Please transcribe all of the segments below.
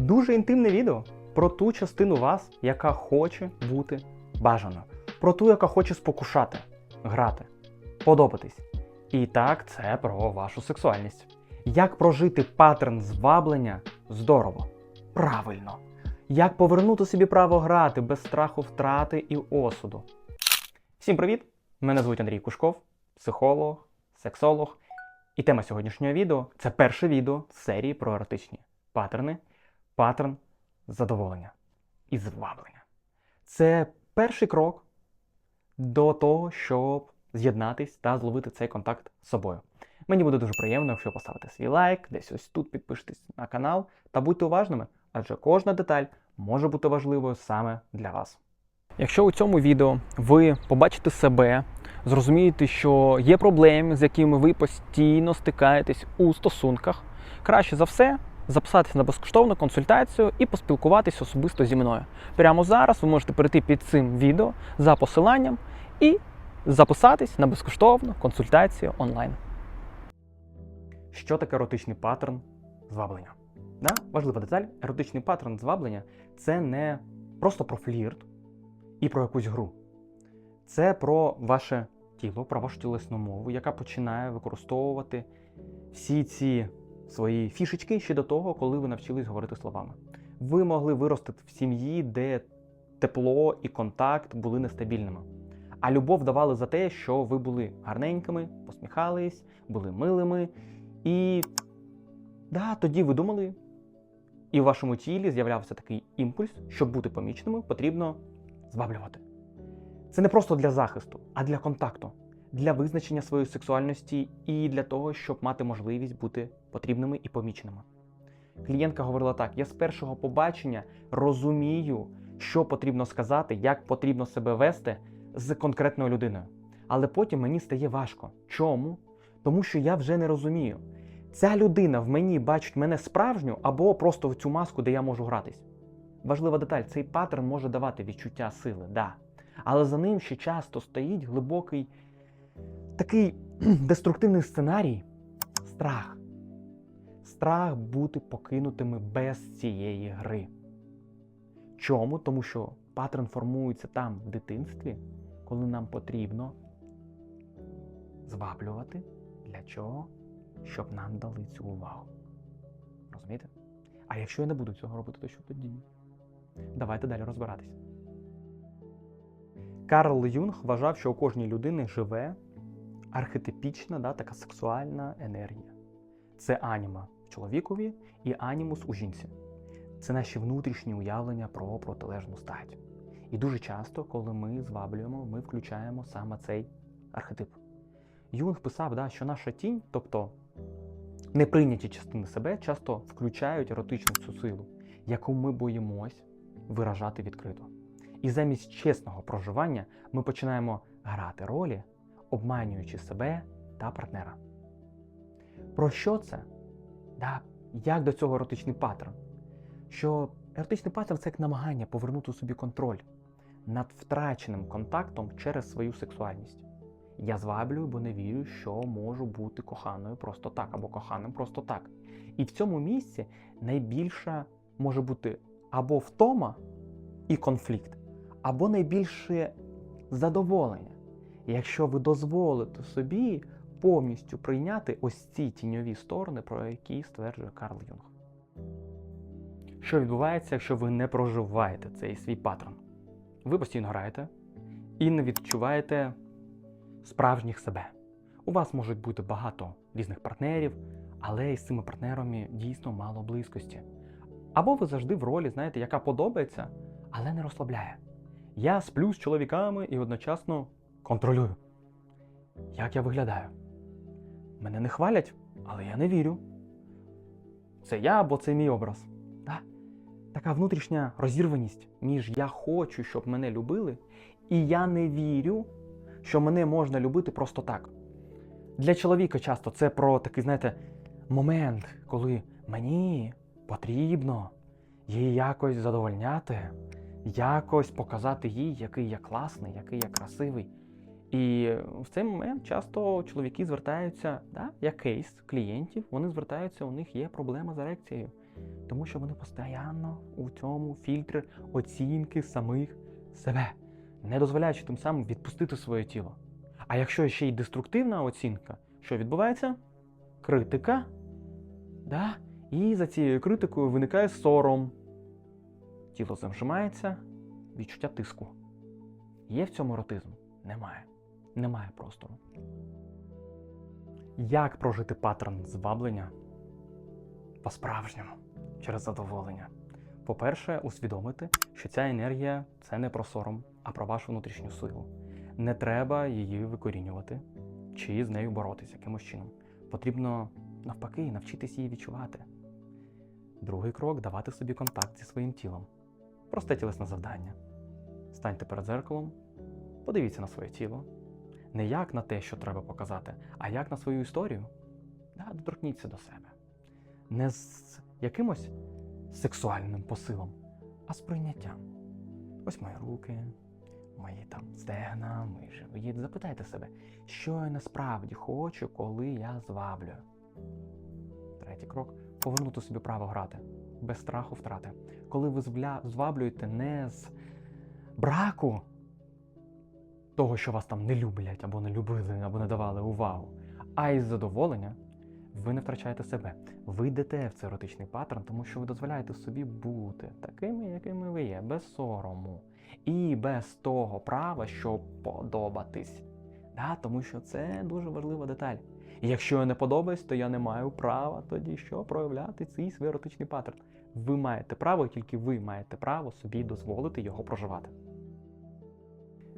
Дуже інтимне відео про ту частину вас, яка хоче бути бажаною, про ту, яка хоче спокушати, грати, подобатись. І так, це про вашу сексуальність. Як прожити паттерн зваблення здорово, правильно. Як повернути собі право грати без страху втрати і осуду. Всім привіт! Мене звуть Андрій Кушков, психолог, сексолог. І тема сьогоднішнього відео це перше відео з серії про еротичні паттерни, паттерн задоволення і зваблення. Це перший крок до того, щоб з'єднатись та зловити цей контакт з собою. Мені буде дуже приємно, якщо поставите свій лайк, десь ось тут підпишетесь на канал та будьте уважними, адже кожна деталь може бути важливою саме для вас. Якщо у цьому відео ви побачите себе, зрозумієте, що є проблеми, з якими ви постійно стикаєтесь у стосунках, краще за все записатися на безкоштовну консультацію і поспілкуватись особисто зі мною. Прямо зараз ви можете перейти під цим відео за посиланням і записатись на безкоштовну консультацію онлайн. Що таке еротичний паттерн зваблення? Да? Важлива деталь. Еротичний паттерн зваблення це не просто про флірт і про якусь гру. Це про ваше тіло, про вашу тілесну мову, яка починає використовувати всі ці свої фішечки ще до того, коли ви навчились говорити словами. Ви могли виростити в сім'ї, де тепло і контакт були нестабільними. А любов давали за те, що ви були гарненькими, посміхались, були милими. І да, тоді ви думали, і в вашому тілі з'являвся такий імпульс, щоб бути поміченими, потрібно зваблювати. Це не просто для захисту, а для контакту, для визначення своєї сексуальності і для того, щоб мати можливість бути потрібними і поміченими. Клієнтка говорила так: я з першого побачення розумію, що потрібно сказати, як потрібно себе вести з конкретною людиною. Але потім мені стає важко. Чому? Тому що я вже не розумію. Ця людина в мені бачить мене справжню або просто в цю маску, де я можу гратись. Важлива деталь, цей паттерн може давати відчуття сили, да. Але за ним ще часто стоїть глибокий такий деструктивний сценарій страх. Страх бути покинутими без цієї гри. Чому? Тому що паттерн формується там в дитинстві, коли нам потрібно зваблювати. Для чого? Щоб нам дали цю увагу. Розумієте? А якщо я не буду цього робити, то що тоді? Давайте далі розбиратись. Карл Юнг вважав, що у кожній людини живе архетипічна, да, така сексуальна енергія. Це аніма в чоловікові і анімус у жінці. Це наші внутрішні уявлення про протилежну стать. І дуже часто, коли ми зваблюємо, ми включаємо саме цей архетип. Юнг писав, да, що наша тінь, тобто неприйняті частини себе, часто включають еротичну цю силу, яку ми боїмось виражати відкрито. І замість чесного проживання ми починаємо грати ролі, обманюючи себе та партнера. Про що це? Да, Як до цього еротичний паттерн? Що еротичний паттерн це як намагання повернути собі контроль над втраченим контактом через свою сексуальність. Я зваблюю, бо не вірю, що можу бути коханою просто так, або коханим просто так. І в цьому місці найбільша може бути або втома і конфлікт, або найбільше задоволення, якщо ви дозволите собі повністю прийняти ось ці тіньові сторони, про які стверджує Карл Юнг. Що відбувається, якщо ви не проживаєте цей свій паттерн? Ви постійно граєте і не відчуваєте справжніх себе. У вас можуть бути багато різних партнерів, але із цими партнерами дійсно мало близькості. Або ви завжди в ролі, знаєте, яка подобається, але не розслабляє. Я сплю з чоловіками і одночасно контролюю. Як я виглядаю? Мене не хвалять, але я не вірю. Це я або це мій образ. Да? Така внутрішня розірваність між я хочу, щоб мене любили, і я не вірю, що мене можна любити просто так. Для чоловіка часто це про такий, знаєте, момент, коли мені потрібно її якось задовольняти, якось показати їй, який я класний, який я красивий. І в цей момент часто чоловіки звертаються, да, як кейс клієнтів, вони звертаються, у них є проблема з ерекцією. Тому що вони постійно у цьому фільтрі оцінки самих себе, не дозволяючи тим самим відпустити своє тіло. А якщо ще й деструктивна оцінка, що відбувається? Критика. Да? І за цією критикою виникає сором. Тіло зажимається, відчуття тиску. Є в цьому еротизм? Немає. Немає простору. Як прожити паттерн зваблення по-справжньому через задоволення? По-перше, усвідомити, що ця енергія це не про сором, а про вашу внутрішню силу. Не треба її викорінювати чи з нею боротися якимось чином. Потрібно навпаки навчитись її відчувати. Другий крок давати собі контакт зі своїм тілом. Просте тілесне завдання. Станьте перед зеркалом, подивіться на своє тіло. Не як на те, що треба показати, а як на свою історію. Да, доторкніться до себе. Не з якимось сексуальним посилом, а з прийняттям. Ось мої руки, мої там стегна, мій живіт. Запитайте себе, що я насправді хочу, коли я зваблюю. Третій крок повернути собі право грати без страху втрати. Коли ви зваблюєте не з браку того, що вас там не люблять, або не любили, або не давали увагу, а із задоволення, ви не втрачаєте себе. Ви йдете в цей еротичний паттерн, тому що ви дозволяєте собі бути такими, якими ви є, без сорому і без того права, щоб подобатись. Да, тому що це дуже важлива деталь. І якщо я не подобаюсь, то я не маю права тоді що проявляти цей свій еротичний паттерн. Ви маєте право, і тільки ви маєте право собі дозволити його проживати.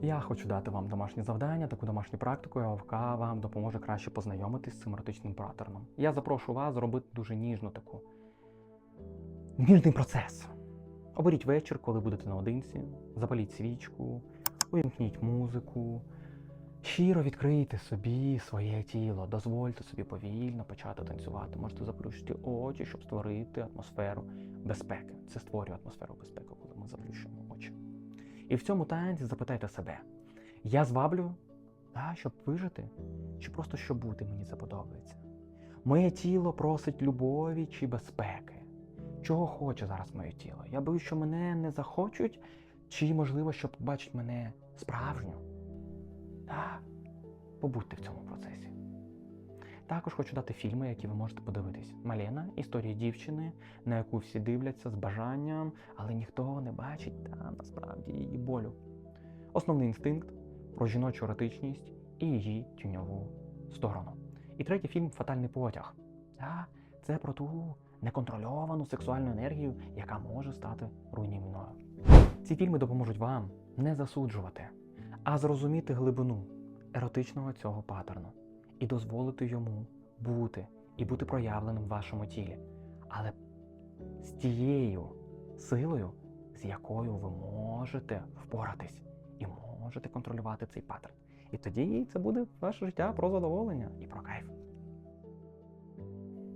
Я хочу дати вам домашнє завдання, таку домашню практику, яка вам допоможе краще познайомитись з цим еротичним паттерном. Я запрошую вас зробити дуже ніжну таку ніжний процес. Оберіть вечір, коли будете наодинці, запаліть свічку, увімкніть музику. Щиро відкрийте собі своє тіло, дозвольте собі повільно почати танцювати. Можете заплющити очі, щоб створити атмосферу безпеки. Це створює атмосферу безпеки, коли ми заплющуємо очі. І в цьому танці запитайте себе: я зваблю, да, щоб вижити, чи просто щоб бути мені це подобається? Моє тіло просить любові чи безпеки. Чого хоче зараз моє тіло? Я боюсь, що мене не захочуть, чи можливо, що побачать мене справжню. Так, побудьте в цьому процесі. Також хочу дати фільми, які ви можете подивитись. Малена історія дівчини, на яку всі дивляться з бажанням, але ніхто не бачить там насправді її болю. Основний інстинкт про жіночу еротичність і її тіньову сторону. І третій фільм Фатальний потяг. Так, це про ту неконтрольовану сексуальну енергію, яка може стати руйнівною. Ці фільми допоможуть вам не засуджувати, а зрозуміти глибину еротичного цього паттерну і дозволити йому бути і бути проявленим в вашому тілі, але з тією силою, з якою ви можете впоратись і можете контролювати цей паттерн. І тоді це буде ваше життя про задоволення і про кайф.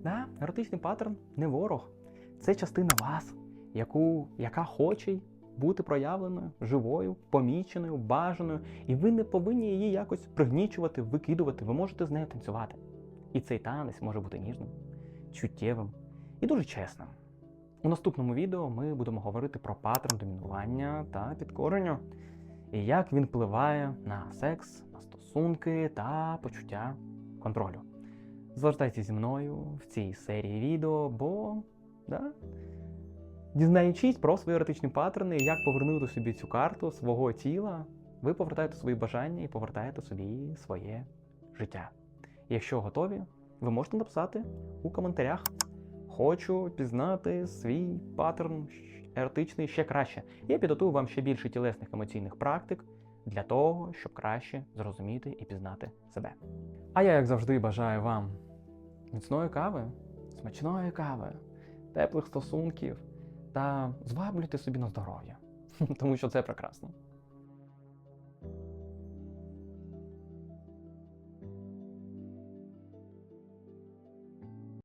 Да, еротичний паттерн не ворог. Це частина вас, яку, яка хоче бути проявленою, живою, поміченою, бажаною, і ви не повинні її якось пригнічувати, викидувати. Ви можете з нею танцювати. І цей танець може бути ніжним, чуттєвим і дуже чесним. У наступному відео ми будемо говорити про паттерн домінування та підкорення, і як він впливає на секс, на стосунки та почуття контролю. Звертайтеся зі мною в цій серії відео, бо да, дізнаючись про свої еротичні паттерни, як повернути собі цю карту свого тіла, ви повертаєте свої бажання і повертаєте собі своє життя. Якщо готові, ви можете написати у коментарях. Хочу пізнати свій паттерн еротичний ще краще. Я підготую вам ще більше тілесних емоційних практик для того, щоб краще зрозуміти і пізнати себе. А я, як завжди, бажаю вам міцної кави, смачної кави, теплих стосунків та зваблюйте собі на здоров'я, тому що це прекрасно.